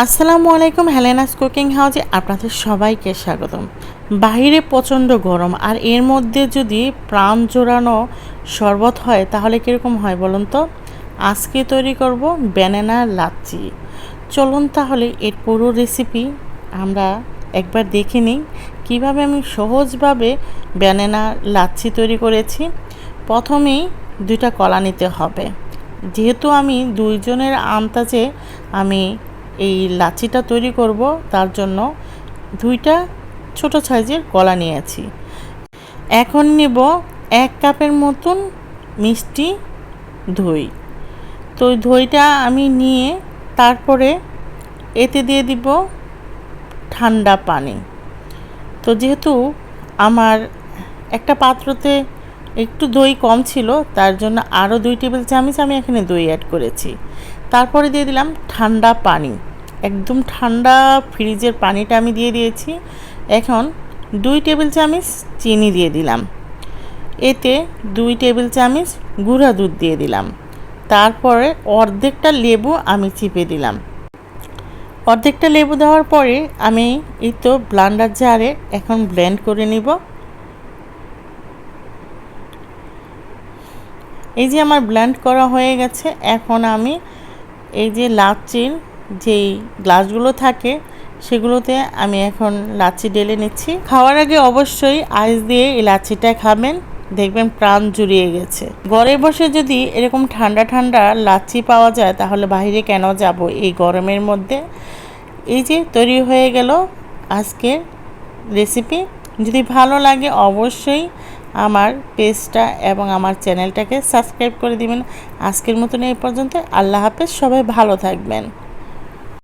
আসসালামু আলাইকুম, হেলেনাস কুকিং হাউজে আপনাদের সবাইকে স্বাগতম। বাইরে প্রচণ্ড গরম, আর এর মধ্যে যদি প্রাণ জোড়ানো শরবত হয়, তাহলে কীরকম হয় বলুন তো? আজকে তৈরি করব ব্যানানা লাচ্ছি চলুন তাহলে এর পুরো রেসিপি আমরা একবার দেখে নিই। কীভাবে আমি সহজভাবে ব্যানানা লাচ্ছি তৈরি করেছি? প্রথমেই দুইটা কলা নিতে হবে। যেহেতু আমি দুইজনের আন্তাজে আমি এই লাচিটা তৈরি করব, তার জন্য দুইটা ছোট সাইজের কলা নিয়েছি। এখন নেব এক কাপের মতন মিষ্টি দই। তো দইটা আমি নিয়ে তারপরে এতে দিয়ে দিব ঠান্ডা পানি। তো যেহেতু আমার একটা পাত্রতে একটু দই কম ছিল, তার জন্য আরও দুই টেবিল চামচ আমি এখানে দই অ্যাড করেছি। তারপরে দিয়ে দিলাম ঠান্ডা পানি। একদম ঠান্ডা ফ্রিজের পানিটা আমি দিয়ে দিয়েছি। এখন দুই টেবিল চামচ চিনি দিয়ে দিলাম। এতে দুই টেবিল চামচ গুঁড়া দুধ দিয়ে দিলাম। তারপরে অর্ধেকটা লেবু আমি চিপে দিলাম। অর্ধেকটা লেবু দেওয়ার পরে আমি এই তো ব্লান্ডার জারে এখন ব্লেন্ড করে নিব। এই যে আমার ব্ল্যান্ড করা হয়ে গেছে, এখন আমি এই যে লাচির যেই গ্লাসগুলো থাকে, সেগুলোতে আমি এখন লাচি ডেলে নিচ্ছি। খাওয়ার আগে অবশ্যই আইস দিয়ে এই লাচিটা খাবেন, দেখবেন প্রাণ জুড়িয়ে গেছে। ঘরে বসে যদি এরকম ঠান্ডা ঠান্ডা লাচি পাওয়া যায়, তাহলে বাইরে কেন যাব এই গরমের মধ্যে? এই যে তৈরি হয়ে গেল আজকের রেসিপি যদি ভালো লাগে অবশ্যই আমার পেজটা এবং আমার চ্যানেলটাকে সাবস্ক্রাইব করে দিবেন। আজকের মতন এই পর্যন্ত। আল্লাহ হাফেজ। সবাই ভালো থাকবেন।